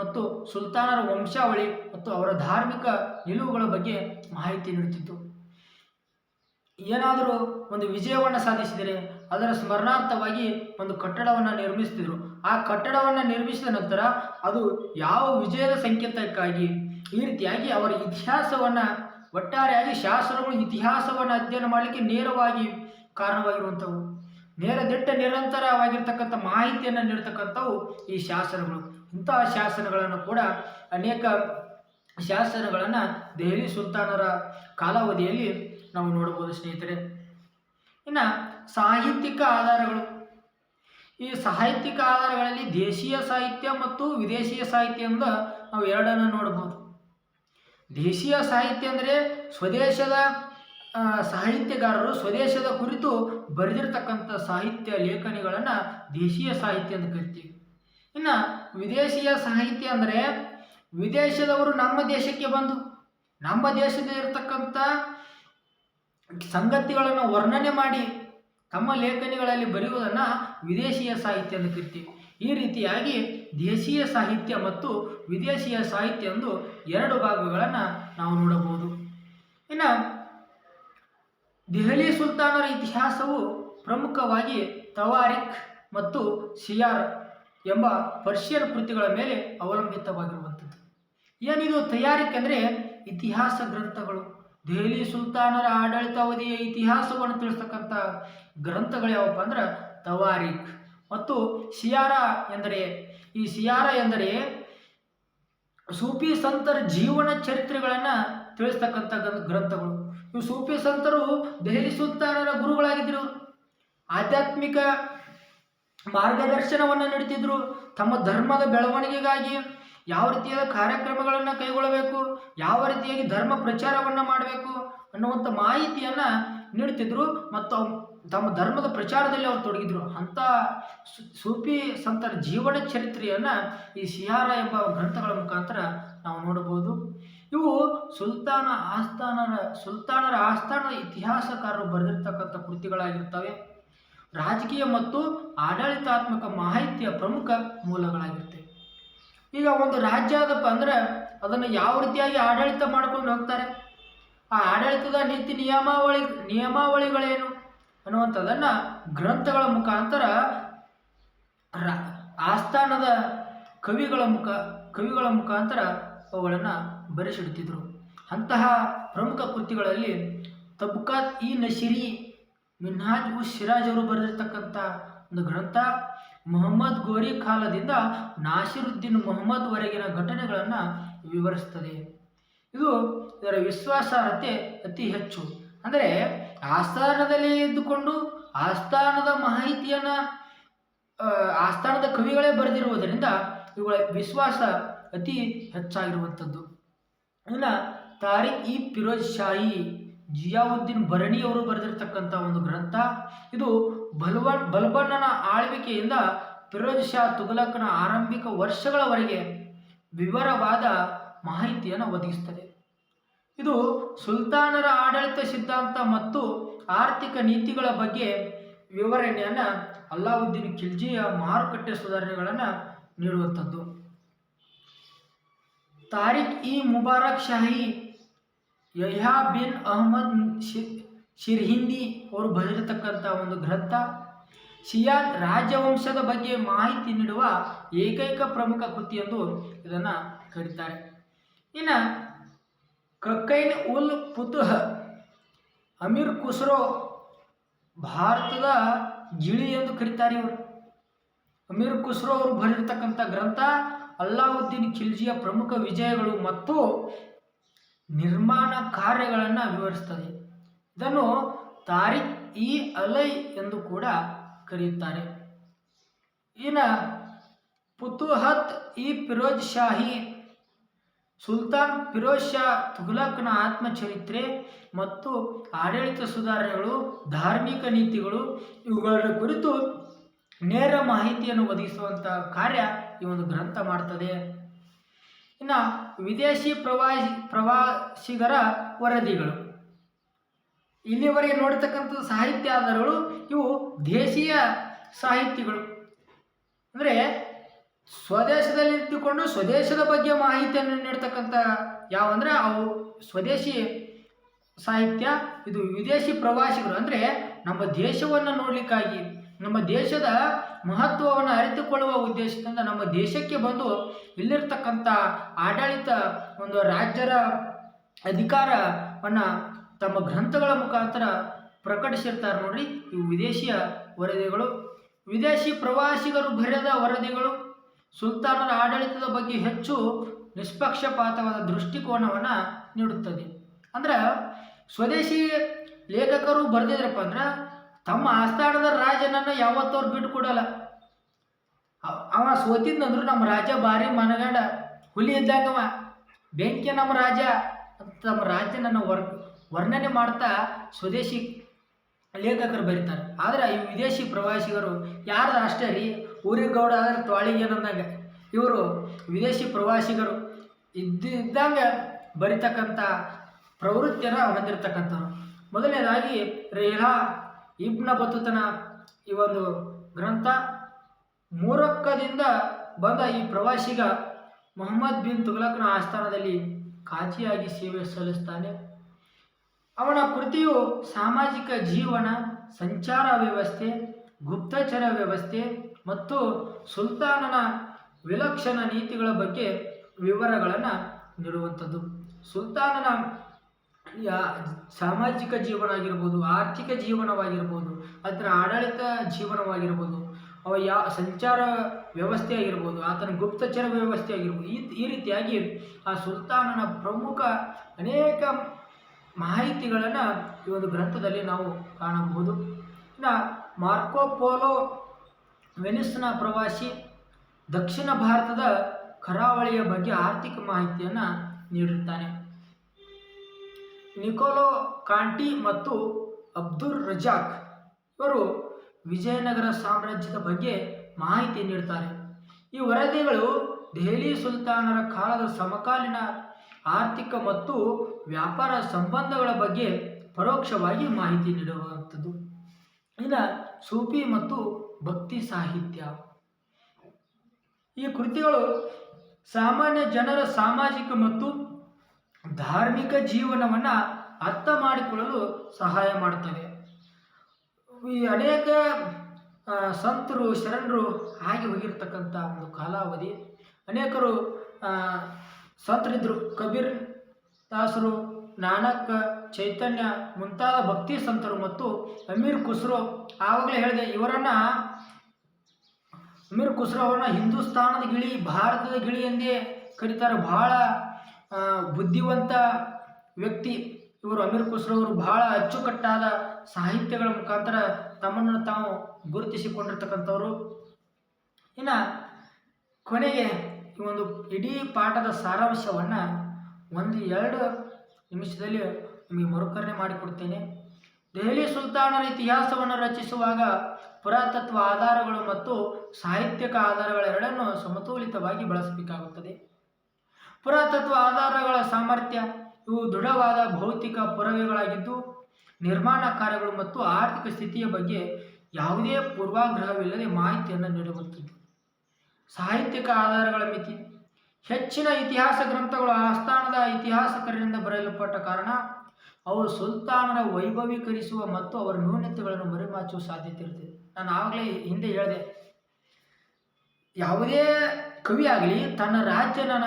ಮತ್ತು ಸುಲ್ತಾನರ ವಂಶಾವಳಿ ಮತ್ತು ಅವರ ಧಾರ್ಮಿಕ ನಿಲುವುಗಳ ಬಗ್ಗೆ ಮಾಹಿತಿ ನೀಡುತ್ತಿತ್ತು. ಏನಾದರೂ ಒಂದು ವಿಜಯವನ್ನು ಸಾಧಿಸಿದರೆ ಅದರ ಸ್ಮರಣಾರ್ಥವಾಗಿ ಒಂದು ಕಟ್ಟಡವನ್ನು ನಿರ್ಮಿಸ್ತಿದ್ರು. ಆ ಕಟ್ಟಡವನ್ನು ನಿರ್ಮಿಸಿದ ನಂತರ ಅದು ಯಾವ ವಿಜಯದ ಸಂಕೇತಕ್ಕಾಗಿ? ಈ ರೀತಿಯಾಗಿ ಅವರ ಇತಿಹಾಸವನ್ನು ಒಟ್ಟಾರೆಯಾಗಿ ಶಾಸನಗಳು ಇತಿಹಾಸವನ್ನು ಅಧ್ಯಯನ ಮಾಡಲಿಕ್ಕೆ ನೇರವಾಗಿ ಕಾರಣವಾಗಿರುವಂಥವು. ನೇರ ದಿಟ್ಟ ನಿರಂತರವಾಗಿರ್ತಕ್ಕಂಥ ಮಾಹಿತಿಯನ್ನು ನೀಡ್ತಕ್ಕಂಥವು ಈ ಶಾಸನಗಳು ಇಂತಹ ಶಾಸನಗಳನ್ನು ಕೂಡ ಅನೇಕ ಶಾಸನಗಳನ್ನು ದೆಹಲಿ ಸುಲ್ತಾನರ ಕಾಲಾವಧಿಯಲ್ಲಿ ನಾವು ನೋಡಬಹುದು ಸ್ನೇಹಿತರೆ. ಇನ್ನು ಸಾಹಿತ್ಯಿಕ ಆಧಾರಗಳು ಈ ಸಾಹಿತ್ಯಿಕ ಆಧಾರಗಳಲ್ಲಿ ದೇಶೀಯ ಸಾಹಿತ್ಯ ಮತ್ತು ವಿದೇಶೀಯ ಸಾಹಿತ್ಯ ಎಂದು ನಾವು ಎರಡನ್ನು ನೋಡಬಹುದು ದೇಶೀಯ ಸಾಹಿತ್ಯ ಅಂದರೆ ಸ್ವದೇಶದ ಸಾಹಿತ್ಯಗಾರರು ಸ್ವದೇಶದ ಕುರಿತು ಬರೆದಿರ್ತಕ್ಕಂಥ ಸಾಹಿತ್ಯ ಲೇಖನಿಗಳನ್ನು ದೇಶೀಯ ಸಾಹಿತ್ಯ ಅಂತ ಕರಿತೀವಿ. ಇನ್ನು ವಿದೇಶೀಯ ಸಾಹಿತ್ಯ ಅಂದರೆ ವಿದೇಶದವರು ನಮ್ಮ ದೇಶಕ್ಕೆ ಬಂದು, ನಮ್ಮ ದೇಶದಲ್ಲಿರ್ತಕ್ಕಂಥ ಸಂಗತಿಗಳನ್ನು ವರ್ಣನೆ ಮಾಡಿ ತಮ್ಮ ಲೇಖನಿಗಳಲ್ಲಿ ಬರೆಯುವುದನ್ನು ವಿದೇಶೀಯ ಸಾಹಿತ್ಯ ಎಂದು ಕರಿತೀವಿ. ಈ ರೀತಿಯಾಗಿ ದೇಶೀಯ ಸಾಹಿತ್ಯ ಮತ್ತು ವಿದೇಶೀಯ ಸಾಹಿತ್ಯ ಎಂದು ಎರಡು ಭಾಗಗಳನ್ನು ನಾವು ನೋಡಬಹುದು. ಇನ್ನು ದೆಹಲಿ ಸುಲ್ತಾನರ ಇತಿಹಾಸವು ಪ್ರಮುಖವಾಗಿ ತವಾರಿಕ್ ಮತ್ತು ಸಿಯಾರ್ ಎಂಬ ಪರ್ಷಿಯನ್ ಕೃತಿಗಳ ಮೇಲೆ ಅವಲಂಬಿತವಾಗಿರುವಂಥದ್ದು. ಏನಿದು ತಯಾರಿಕ್ ಅಂದರೆ ಇತಿಹಾಸ ಗ್ರಂಥಗಳು. ದೆಹಲಿ ಸುಲ್ತಾನರ ಆಡಳಿತಾವಧಿಯ ಇತಿಹಾಸವನ್ನು ತಿಳಿಸ್ತಕ್ಕಂಥ ಗ್ರಂಥಗಳು ಯಾವಪ್ಪ ಅಂದ್ರೆ ತವಾರಿಕ್ ಮತ್ತು ಸಿಯಾರ ಎಂದರೆ, ಈ ಸಿಯಾರ ಎಂದರೆ ಸೂಫಿ ಸಂತರ ಜೀವನ ಚರಿತ್ರೆಗಳನ್ನು ತಿಳಿಸ್ತಕ್ಕಂಥ ಗ್ರ- ಗ್ರಂಥಗಳು. ಇವು ಸೂಫಿ ಸಂತರು ದೆಹಲಿ ಸುಲ್ತಾನರ ಗುರುಗಳಾಗಿದ್ದರು. ಆಧ್ಯಾತ್ಮಿಕ ಮಾರ್ಗದರ್ಶನವನ್ನು ನೀಡುತ್ತಿದ್ದರು ತಮ್ಮ ಧರ್ಮದ ಬೆಳವಣಿಗೆಗಾಗಿ ಯಾವ ರೀತಿಯಾದ ಕಾರ್ಯಕ್ರಮಗಳನ್ನು ಕೈಗೊಳ್ಳಬೇಕು? ಯಾವ ರೀತಿಯಾಗಿ ಧರ್ಮ ಪ್ರಚಾರವನ್ನು ಮಾಡಬೇಕು? ಅನ್ನುವಂಥ ಮಾಹಿತಿಯನ್ನು ನೀಡುತ್ತಿದ್ದರು ಮತ್ತು ತಮ್ಮ ಧರ್ಮದ ಪ್ರಚಾರದಲ್ಲಿ ಅವರು ತೊಡಗಿದ್ರು. ಅಂಥ ಸೂಫಿ ಸಂತರ ಜೀವನ ಚರಿತ್ರೆಯನ್ನು ಈ ಸಿಹಾರ ಎಂಬ ಗ್ರಂಥಗಳ ಮುಖಾಂತರ ನಾವು ನೋಡಬಹುದು. ಇವು ಸುಲ್ತಾನ ಆಸ್ಥಾನರ, ಸುಲ್ತಾನರ ಆಸ್ಥಾನದ ಇತಿಹಾಸಕಾರರು ಬರೆದಿರ್ತಕ್ಕಂಥ ಕೃತಿಗಳಾಗಿರ್ತವೆ. ರಾಜಕೀಯ ಮತ್ತು ಆಡಳಿತಾತ್ಮಕ ಮಾಹಿತಿಯ ಪ್ರಮುಖ ಮೂಲಗಳಾಗಿರ್ತವೆ. ಈಗ ಒಂದು ರಾಜ್ಯ ಆದಪ್ಪ ಅಂದ್ರೆ ಅದನ್ನು ಯಾವ ರೀತಿಯಾಗಿ ಆಡಳಿತ ಮಾಡ್ಕೊಂಡು ಹೋಗ್ತಾರೆ? ಆ ಆಡಳಿತದ ನೀತಿ ನಿಯಮಾವಳಿ, ನಿಯಮಾವಳಿಗಳೇನು ಅನ್ನುವಂಥದ್ದನ್ನು ಗ್ರಂಥಗಳ ಮುಖಾಂತರ ಆಸ್ಥಾನದ ಕವಿಗಳ ಮುಖ, ಕವಿಗಳ ಮುಖಾಂತರ ಅವುಗಳನ್ನು ಬರೆಸಿಡುತ್ತಿದ್ದರು ಅಂತಹ ಪ್ರಮುಖ ಕೃತಿಗಳಲ್ಲಿ ತಬ್ಕಾತ್ ಇ ನಶಿರಿ ಮಿನ್ಹಾಜ್ ಉ ಸಿರಾಜ್ ಅವರು ಬರೆದಿರ್ತಕ್ಕಂಥ ಒಂದು ಗ್ರಂಥ ಮೊಹಮ್ಮದ್ ಗೋರಿ ಕಾಲದಿಂದ ನಾಸಿರುದ್ದೀನ್ ಮೊಹಮ್ಮದ್ ವರೆಗಿನ ಘಟನೆಗಳನ್ನು ವಿವರಿಸ್ತದೆ. ಇದು ಇದರ ವಿಶ್ವಾಸಾರ್ಹತೆ ಅತಿ ಹೆಚ್ಚು. ಅಂದರೆ ಆಸ್ಥಾನದಲ್ಲಿ ಇದ್ದುಕೊಂಡು ಆಸ್ಥಾನದ ಮಾಹಿತಿಯನ್ನು ಆಸ್ಥಾನದ ಕವಿಗಳೇ ಬರೆದಿರುವುದರಿಂದ ಇವುಗಳ ವಿಶ್ವಾಸ ಅತಿ ಹೆಚ್ಚಾಗಿರುವಂಥದ್ದು. ಇನ್ನು ತಾರಿಕ್ ಇ. ಫಿರೋಜ್ ಶಾಹಿ, ಜಿಯಾವುದ್ದೀನ್ ಭರಣಿಯವರು ಬರೆದಿರ್ತಕ್ಕಂಥ ಒಂದು ಗ್ರಂಥ. ಇದು ಬಲ್ವನ್ ಬಲ್ಬಣ್ಣನ ಆಳ್ವಿಕೆಯಿಂದ ಫಿರೋಜ್ ಶಾ ತುಘಲಕ್ನ ಆರಂಭಿಕ ವರ್ಷಗಳವರೆಗೆ ವಿವರವಾದ ಮಾಹಿತಿಯನ್ನು ಒದಗಿಸ್ತದೆ ಇದು ಸುಲ್ತಾನರ ಆಡಳಿತ ಸಿದ್ಧಾಂತ ಮತ್ತು ಆರ್ಥಿಕ ನೀತಿಗಳ ಬಗ್ಗೆ ವಿವರಣೆಯನ್ನು ಅಲ್ಲಾವುದ್ದೀನ್ ಖಿಲ್ಜಿಯ ಮಾರುಕಟ್ಟೆ ಸುಧಾರಣೆಗಳನ್ನು ನೀಡುವಂಥದ್ದು. ತಾರಿಕ್ ಇ ಮುಬಾರಕ್ ಶಾಹಿ ಯಹ್ಯಾ ಬಿನ್ ಅಹಮದ್ ಶಿ- ಶಿರ್ಹಿಂದಿ ಅವರು ಬರೆದಿರತಕ್ಕಂಥ ಒಂದು ಗ್ರಂಥ. ಸಿಯಾದ್ ರಾಜವಂಶದ ಬಗ್ಗೆ ಮಾಹಿತಿ ನೀಡುವ ಏಕೈಕ ಪ್ರಮುಖ ಕೃತಿ ಎಂದು ಇದನ್ನು ಕರೀತಾರೆ. ಇನ್ನು ಕಕ್ಕೈನ್ ಉಲ್ ಪುತುಹ, ಅಮೀರ್ ಖುಸ್ರೋ ಭಾರತದ ಗಿಳಿ ಎಂದು ಕರೀತಾರೆ ಇವರು. ಅಮೀರ್ ಖುಸ್ರೋ ಅವರು ಬರೆದಿರ್ತಕ್ಕಂಥ ಗ್ರಂಥ ಅಲ್ಲಾವುದ್ದೀನ್ ಖಿಲ್ಜಿಯ ಪ್ರಮುಖ ವಿಜಯಗಳು ಮತ್ತು ನಿರ್ಮಾಣ ಕಾರ್ಯಗಳನ್ನು ವಿವರಿಸ್ತದೆ. ಇದನ್ನು ತಾರಿಕ್ ಇ ಅಲೈ ಎಂದು ಕೂಡ ಕರೆಯುತ್ತಾರೆ. ಇನ್ನು ಪುತುಹತ್ ಇ ಫಿರೋಜ್ ಶಾಹಿ, ಸುಲ್ತಾನ್ ಫಿರೋಜ್ ಶಾ ತುಘಲಕ್ನ ಆತ್ಮಚರಿತ್ರೆ ಮತ್ತು ಆಡಳಿತ ಸುಧಾರಣೆಗಳು, ಧಾರ್ಮಿಕ ನೀತಿಗಳು ಇವುಗಳ ಕುರಿತು ನೇರ ಮಾಹಿತಿಯನ್ನು ಒದಗಿಸುವಂಥ ಕಾರ್ಯ ಈ ಒಂದು ಗ್ರಂಥ ಮಾಡ್ತದೆ. ಇನ್ನು ವಿದೇಶಿ ಪ್ರವಾಸಿ ಪ್ರವಾಸಿಗರ ವರದಿಗಳು. ಇಲ್ಲಿವರೆಗೆ ನೋಡ್ತಕ್ಕಂಥ ಸಾಹಿತ್ಯ ಆಧಾರಗಳು ಇವು ದೇಶೀಯ ಸಾಹಿತ್ಯಗಳು. ಅಂದರೆ ಸ್ವದೇಶದಲ್ಲಿ ಇದ್ದುಕೊಂಡು ಸ್ವದೇಶದ ಬಗ್ಗೆ ಮಾಹಿತಿಯನ್ನು ನೀಡ್ತಕ್ಕಂಥ ಯಾವಂದ್ರೆ ಅವು ಸ್ವದೇಶಿ ಸಾಹಿತ್ಯ, ಇದು ವಿದೇಶಿ ಪ್ರವಾಸಿಗರು. ಅಂದರೆ ನಮ್ಮ ದೇಶವನ್ನು ನೋಡಲಿಕ್ಕಾಗಿ, ನಮ್ಮ ದೇಶದ ಮಹತ್ವವನ್ನು ಅರಿತುಕೊಳ್ಳುವ ಉದ್ದೇಶದಿಂದ ನಮ್ಮ ದೇಶಕ್ಕೆ ಬಂದು ಇಲ್ಲಿರ್ತಕ್ಕಂಥ ಆಡಳಿತ ಒಂದು ರಾಜ್ಯರ ಅಧಿಕಾರವನ್ನು ತಮ್ಮ ಗ್ರಂಥಗಳ ಮುಖಾಂತರ ಪ್ರಕಟಿಸಿರ್ತಾರೆ ನೋಡ್ರಿ. ಇವು ವಿದೇಶಿಯ ವರದಿಗಳು. ವಿದೇಶಿ ಪ್ರವಾಸಿಗರು ಬರೆದ ವರದಿಗಳು, ಸುಲ್ತಾನರ ಆಡಳಿತದ ಬಗ್ಗೆ ಹೆಚ್ಚು ನಿಷ್ಪಕ್ಷಪಾತವಾದ ದೃಷ್ಟಿಕೋನವನ್ನು ನೀಡುತ್ತದೆ. ಅಂದ್ರೆ, ಸ್ವದೇಶಿ ಲೇಖಕರು ಬರೆದಿದ್ರಪ್ಪ ಅಂದ್ರೆ, ತಮ್ಮ ಆಸ್ಥಾನದ ರಾಜನನ್ನು ಯಾವತ್ತವ್ರು ಬಿಟ್ಟು ಕೊಡಲ್ಲ. ಅವ- ಸೋತಿದ್ನಂದ್ರು ನಮ್ಮ ರಾಜ ಭಾರಿ ಮನಗಂಡ, ಹುಲಿ ಇದ್ದಾಗವ ಬೆಂಕಿ ನಮ್ಮ ರಾಜ ತಮ್ಮ ನಮ್ಮ ರಾಜ್ಯನನ್ನು ವರ್ ವರ್ಣನೆ ಮಾಡ್ತಾ ಸ್ವದೇಶಿ ಲೇಖಕರು ಬರೀತಾರೆ. ಆದರೆ ಈ ವಿದೇಶಿ ಪ್ರವಾಸಿಗರು ಯಾರು ಅಷ್ಟೇ ರೀ? ಊರಿಗೆ ಗೌಡ ಆದರೆ ತೊಳಿಗೆ ಏನಂದಂಗೆ ಇವರು ವಿದೇಶಿ ಪ್ರವಾಸಿಗರು ಇದ್ದಿದ್ದಂಗೆ ಬರಿತಕ್ಕಂಥ ಪ್ರವೃತ್ತಿಯನ್ನು ಹೊಂದಿರತಕ್ಕಂಥವ್ರು. ಮೊದಲನೇದಾಗಿ ರೇಹಾ ಇಬ್ನ ಬತುತನ ಈ ಒಂದು ಗ್ರಂಥ ಮೂರಕ್ಕದಿಂದ ಬಂದ ಈ ಪ್ರವಾಸಿಗ ಮೊಹಮ್ಮದ್ ಬಿನ್ ತುಗ್ಲಕ್ನ ಆಸ್ಥಾನದಲ್ಲಿ ಕಾಜಿಯಾಗಿ ಸೇವೆ ಸಲ್ಲಿಸ್ತಾನೆ. ಅವನ ಕೃತಿಯು ಸಾಮಾಜಿಕ ಜೀವನ, ಸಂಚಾರ ವ್ಯವಸ್ಥೆ, ಗುಪ್ತಚರ ವ್ಯವಸ್ಥೆ ಮತ್ತು ಸುಲ್ತಾನನ ವಿಲಕ್ಷಣ ನೀತಿಗಳ ಬಗ್ಗೆ ವಿವರಗಳನ್ನು ನೀಡುವಂಥದ್ದು. ಸುಲ್ತಾನನ ಸಾಮಾಜಿಕ ಜೀವನ ಆಗಿರ್ಬೋದು, ಆರ್ಥಿಕ ಜೀವನವಾಗಿರ್ಬೋದು ಅದರ ಆಡಳಿತ ಜೀವನವಾಗಿರ್ಬೋದು, ಅವ ಯಾ ಸಂಚಾರ ವ್ಯವಸ್ಥೆ ಆಗಿರ್ಬೋದು, ಆತನ ಗುಪ್ತಚರ ವ್ಯವಸ್ಥೆ ಆಗಿರ್ಬೋದು, ಈ ಈ ರೀತಿಯಾಗಿ ಆ ಸುಲ್ತಾನನ ಪ್ರಮುಖ ಅನೇಕ ಮಾಹಿತಿಗಳನ್ನು ಈ ಒಂದು ಗ್ರಂಥದಲ್ಲಿ ನಾವು ಕಾಣಬಹುದು. ಇನ್ನು ಮಾರ್ಕೋ ಪೋಲೋ ವೆನಿಸ್ನ ಪ್ರವಾಸಿ ದಕ್ಷಿಣ ಭಾರತದ ಕರಾವಳಿಯ ಬಗ್ಗೆ ಆರ್ಥಿಕ ಮಾಹಿತಿಯನ್ನು ನೀಡುತ್ತಾನೆ ನಿಕೋಲೋ ಕಾಂಟಿ ಮತ್ತು ಅಬ್ದುಲ್ ರಜಾಕ್ ಇವರು ವಿಜಯನಗರ ಸಾಮ್ರಾಜ್ಯದ ಬಗ್ಗೆ ಮಾಹಿತಿ ನೀಡುತ್ತಾರೆ ಈ ವರದಿಗಳು ದೆಹಲಿ ಸುಲ್ತಾನರ ಕಾಲದ ಸಮಕಾಲೀನ ಆರ್ಥಿಕ ಮತ್ತು ವ್ಯಾಪಾರ ಸಂಬಂಧಗಳ ಬಗ್ಗೆ ಪರೋಕ್ಷವಾಗಿ ಮಾಹಿತಿ ನೀಡುವಂಥದ್ದು. ಇನ್ನು ಸೂಫಿ ಮತ್ತು ಭಕ್ತಿ ಸಾಹಿತ್ಯ. ಈ ಕೃತಿಗಳು ಸಾಮಾನ್ಯ ಜನರ ಸಾಮಾಜಿಕ ಮತ್ತು ಧಾರ್ಮಿಕ ಜೀವನವನ್ನು ಅರ್ಥ ಮಾಡಿಕೊಳ್ಳಲು ಸಹಾಯ ಮಾಡ್ತವೆ. ಈ ಅನೇಕ ಸಂತರು, ಶರಣರು ಹಾಗೆ ಹೋಗಿರ್ತಕ್ಕಂಥ ಒಂದು ಕಾಲಾವಧಿ. ಅನೇಕರು ಸಂತರಿದ್ದರು ಕಬೀರ್, ದಾಸರು, ನಾನಕ್, ಚೈತನ್ಯ ಮುಂತಾದ ಭಕ್ತಿ ಸಂತರು ಮತ್ತು ಅಮೀರ್ ಖುಸ್ರೋ ಆವಾಗಲೇ ಹೇಳಿದೆ, ಇವರನ್ನು ಅಮೀರ್ ಖುಸ್ರೋ ಅವರನ್ನ ಹಿಂದೂಸ್ತಾನದ ಗಿಳಿ, ಭಾರತದ ಗಿಳಿ ಎಂದೇ ಕರೀತಾರೆ. ಬಹಳ ಬುದ್ಧಿವಂತ ವ್ಯಕ್ತಿ ಇವರು ಅಮೀರ್ ಖುಸ್ರೋ ಅವರು. ಬಹಳ ಅಚ್ಚುಕಟ್ಟಾದ ಸಾಹಿತ್ಯಗಳ ಮುಖಾಂತರ ತಮ್ಮನ್ನು ತಾವು ಗುರುತಿಸಿಕೊಂಡಿರ್ತಕ್ಕಂಥವ್ರು. ಇನ್ನು ಕೊನೆಗೆ ಈ ಒಂದು ಇಡೀ ಪಾಠದ ಸಾರಾಂಶವನ್ನು ಒಂದು ಎರಡು ನಿಮಿಷದಲ್ಲಿ ನಿಮಗೆ ಮರುಕರಣೆ ಮಾಡಿಕೊಡ್ತೇನೆ. ದೆಹಲಿ ಸುಲ್ತಾನರ ಇತಿಹಾಸವನ್ನು ರಚಿಸುವಾಗ ಪುರಾತತ್ವ ಆಧಾರಗಳು ಮತ್ತು ಸಾಹಿತ್ಯಕ ಆಧಾರಗಳೆರಡನ್ನು ಸಮತೋಲಿತವಾಗಿ ಬಳಸಬೇಕಾಗುತ್ತದೆ. ಪುರಾತತ್ವ ಆಧಾರಗಳ ಸಾಮರ್ಥ್ಯ, ಇವು ದೃಢವಾದ ಭೌತಿಕ ಪುರಾವೆಗಳಾಗಿದ್ದು, ನಿರ್ಮಾಣ ಕಾರ್ಯಗಳು ಮತ್ತು ಆರ್ಥಿಕ ಸ್ಥಿತಿಯ ಬಗ್ಗೆ ಯಾವುದೇ ಪೂರ್ವಾಗ್ರಹವಿಲ್ಲದೆ ಮಾಹಿತಿಯನ್ನು ನೀಡುವಂಥದ್ದು. ಸಾಹಿತ್ಯಿಕ ಆಧಾರಗಳ ಮಿತಿ. ಹೆಚ್ಚಿನ ಇತಿಹಾಸ ಗ್ರಂಥಗಳು ಆಸ್ಥಾನದ ಇತಿಹಾಸಕರಿಂದ ಬರೆಯಲ್ಪಟ್ಟ ಕಾರಣ ಅವರು ಸುಲ್ತಾನರ ವೈಭವೀಕರಿಸುವ ಮತ್ತು ಅವರ ನ್ಯೂನತೆಗಳನ್ನು ಮರೆಮಾಚುವ ಸಾಧ್ಯತೆ ಇರುತ್ತದೆ. ನಾನು ಆಗಲೇ ಹಿಂದೆ ಹೇಳಿದೆ, ಯಾವುದೇ ಕವಿ ಆಗಲಿ ತನ್ನ ರಾಜ್ಯನ,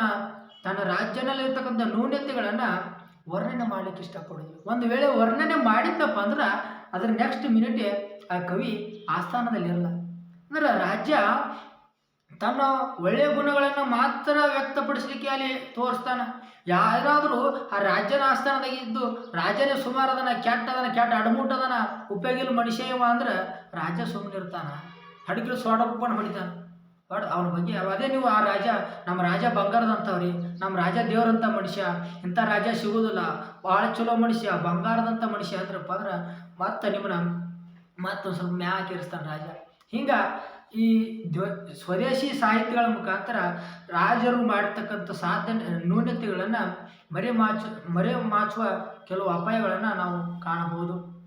ತನ್ನ ರಾಜ್ಯನಲ್ಲಿರ್ತಕ್ಕಂಥ ನ್ಯೂನತೆಗಳನ್ನು ವರ್ಣನೆ ಮಾಡಲಿಕ್ಕೆ ಇಷ್ಟಪಡೋದು ಒಂದು ವೇಳೆ ವರ್ಣನೆ ಮಾಡಿದ್ದಪ್ಪ ಅಂದ್ರೆ ಅದರ ನೆಕ್ಸ್ಟ್ ಮಿನಿಟೇ ಆ ಕವಿ ಆಸ್ಥಾನದಲ್ಲಿರಲ್ಲ. ಅಂದ್ರೆ ರಾಜ್ಯ ತನ್ನ ಒಳ್ಳೆಯ ಗುಣಗಳನ್ನು ಮಾತ್ರ ವ್ಯಕ್ತಪಡಿಸಲಿಕ್ಕೆ ಅಲ್ಲಿ ತೋರಿಸ್ತಾನೆ. ಯಾರಾದರೂ ಆ ರಾಜ್ಯನ ಆಸ್ಥಾನದಾಗ ಇದ್ದು ರಾಜನೇ ಸುಮಾರು ಅದನ ಕೆಟ್ಟ ಅದನ ಕೆಟ್ಟ ಅಡಮುಟ್ಟದನ ಉಪಯೋಗಿಲ್ ಮನುಷ್ಯ ಅಂದ್ರೆ ರಾಜ ಸುಮ್ಮನೆ ಇರ್ತಾನ ಹಡಗಿಲು ಸೊಡಪ್ಪನ ಹೊಡಿತಾನೆ. ಬಟ್ ಅವನ ಬಗ್ಗೆ ಅದೇ ನೀವು ಆ ರಾಜ ನಮ್ಮ ರಾಜ ಬಂಗಾರದಂಥವ್ರಿ ನಮ್ಮ ರಾಜ ದೇವರಂಥ ಮನುಷ್ಯ, ಇಂಥ ರಾಜ ಸಿಗೋದಿಲ್ಲ. ಭಾಳ ಚಲೋ ಮನುಷ್ಯ ಬಂಗಾರದಂಥ ಮನುಷ್ಯ ಅಂದ್ರಪ್ಪ ಅಂದ್ರೆ ಮತ್ತೆ ನಿಮ್ಮನ್ನ ಮತ್ತೊಂದು ಸ್ವಲ್ಪ ಮ್ಯಾಕ್ ಇರಿಸ್ತಾನೆ ರಾಜ. ಹಿಂಗ ಈ ದ್ವ, ಸ್ವದೇಶಿ ಸಾಹಿತ್ಯಗಳ ಮುಖಾಂತರ ರಾಜರು ಮಾಡಿರ್ತಕ್ಕಂಥ ಸಾಧನೆ, ನ್ಯೂನತೆಗಳನ್ನು ಮರೆ ಮಾಚ, ಮರೆ ಮಾಚುವ ಕೆಲವು ಅಪಾಯಗಳನ್ನು ನಾವು ಕಾಣಬಹುದು.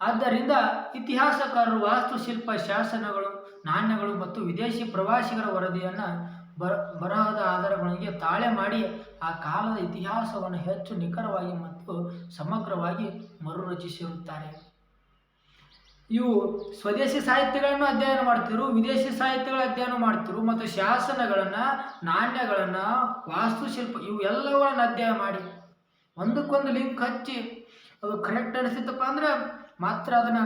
ಆದ್ದರಿಂದ ಇತಿಹಾಸಕಾರರು, ವಾಸ್ತುಶಿಲ್ಪ ಶಾಸನಗಳು, ನಾಣ್ಯಗಳು ಮತ್ತು ವಿದೇಶಿ ಪ್ರವಾಸಿಗರ ವರದಿಯನ್ನು ಬರ, ಬರಹದ ಆಧಾರಗಳಿಗೆ ತಾಳೆ ಮಾಡಿ ಆ ಕಾಲದ ಇತಿಹಾಸವನ್ನು ಹೆಚ್ಚು ನಿಖರವಾಗಿ ಮತ್ತು ಸಮಗ್ರವಾಗಿ ಮರುರಚಿಸಿರುತ್ತಾರೆ ಇವು ಸ್ವದೇಶಿ ಸಾಹಿತ್ಯಗಳನ್ನು ಅಧ್ಯಯನ ಮಾಡ್ತಿದ್ರು ವಿದೇಶಿ ಸಾಹಿತ್ಯಗಳ ಅಧ್ಯಯನ ಮಾಡ್ತಿರು, ಮತ್ತು ಶಾಸನಗಳನ್ನು, ನಾಣ್ಯಗಳನ್ನು, ವಾಸ್ತುಶಿಲ್ಪ ಇವು ಎಲ್ಲವನ್ನು ಅಧ್ಯಯನ ಮಾಡಿ. ಒಂದಕ್ಕೊಂದು ಲಿಂಕ್ ಹಚ್ಚಿ, ಅದು ಕರೆಕ್ಟ್ ಅನಿಸಿತಪ್ಪ ಅಂದ್ರೆ ಮಾತ್ರ ಅದನ್ನು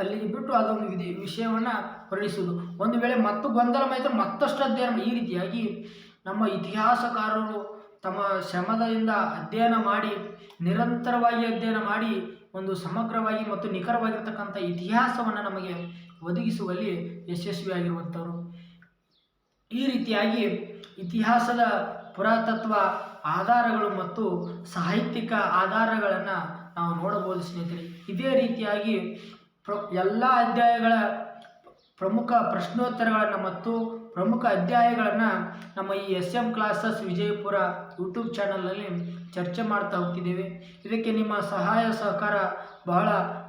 ಅಲ್ಲಿ ಬಿಟ್ಟು ಅದೊಂದು ವಿಧಿ, ವಿಷಯವನ್ನು ಹೊರಡಿಸುವುದು ಒಂದು ವೇಳೆ ಮತ್ತು ಗೊಂದಲ ಮಾತ್ರ ಮತ್ತಷ್ಟು ಅಧ್ಯಯನ ಈ ರೀತಿಯಾಗಿ ನಮ್ಮ ಇತಿಹಾಸಕಾರರು ತಮ್ಮ ಶ್ರಮದಿಂದ ಅಧ್ಯಯನ ಮಾಡಿ, ನಿರಂತರವಾಗಿ ಅಧ್ಯಯನ ಮಾಡಿ ಒಂದು ಸಮಗ್ರವಾಗಿ ಮತ್ತು ನಿಖರವಾಗಿರ್ತಕ್ಕಂಥ ಇತಿಹಾಸವನ್ನು ನಮಗೆ ಒದಗಿಸುವಲ್ಲಿ ಯಶಸ್ವಿಯಾಗಿರುವಂಥವ್ರು. ಈ ರೀತಿಯಾಗಿ ಇತಿಹಾಸದ ಪುರಾತತ್ವ ಆಧಾರಗಳು ಮತ್ತು ಸಾಹಿತ್ಯಿಕ ಆಧಾರಗಳನ್ನು ನಾವು ನೋಡಬಹುದು ಸ್ನೇಹಿತರೆ. ಇದೇ ರೀತಿಯಾಗಿ ಪ್ರ, ಎಲ್ಲ ಅಧ್ಯಾಯಗಳ ಪ್ರಮುಖ ಪ್ರಶ್ನೋತ್ತರಗಳನ್ನು ಮತ್ತು ಪ್ರಮುಖ ಅಧ್ಯಾಯಗಳನ್ನು ನಮ್ಮ ಈ S M classes Vijayapura YouTube ಚಾನಲ್ನಲ್ಲಿ ಚರ್ಚೆ ಮಾಡ್ತಾ ಹೋಗ್ತಿದ್ದೇವೆ. ಇದಕ್ಕೆ ನಿಮ್ಮ ಸಹಾಯ ಸಹಕಾರ ಬಹಳ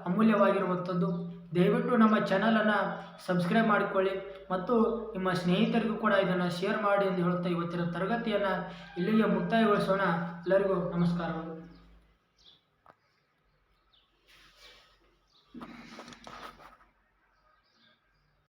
ಅಮೂಲ್ಯವಾಗಿರುವಂಥದ್ದು. ದಯವಿಟ್ಟು ನಮ್ಮ ಚಾನಲನ್ನು ಸಬ್ಸ್ಕ್ರೈಬ್ ಮಾಡಿಕೊಳ್ಳಿ ಮತ್ತು ನಿಮ್ಮ ಸ್ನೇಹಿತರಿಗೂ ಕೂಡ ಇದನ್ನು ಶೇರ್ ಮಾಡಿ ಎಂದು ಹೇಳುತ್ತಾ ಇವತ್ತಿನ ತರಗತಿಯನ್ನು ಇಲ್ಲಿಗೆ ಮುಕ್ತಾಯಗೊಳಿಸೋಣ. ಎಲ್ಲರಿಗೂ ನಮಸ್ಕಾರಗಳು.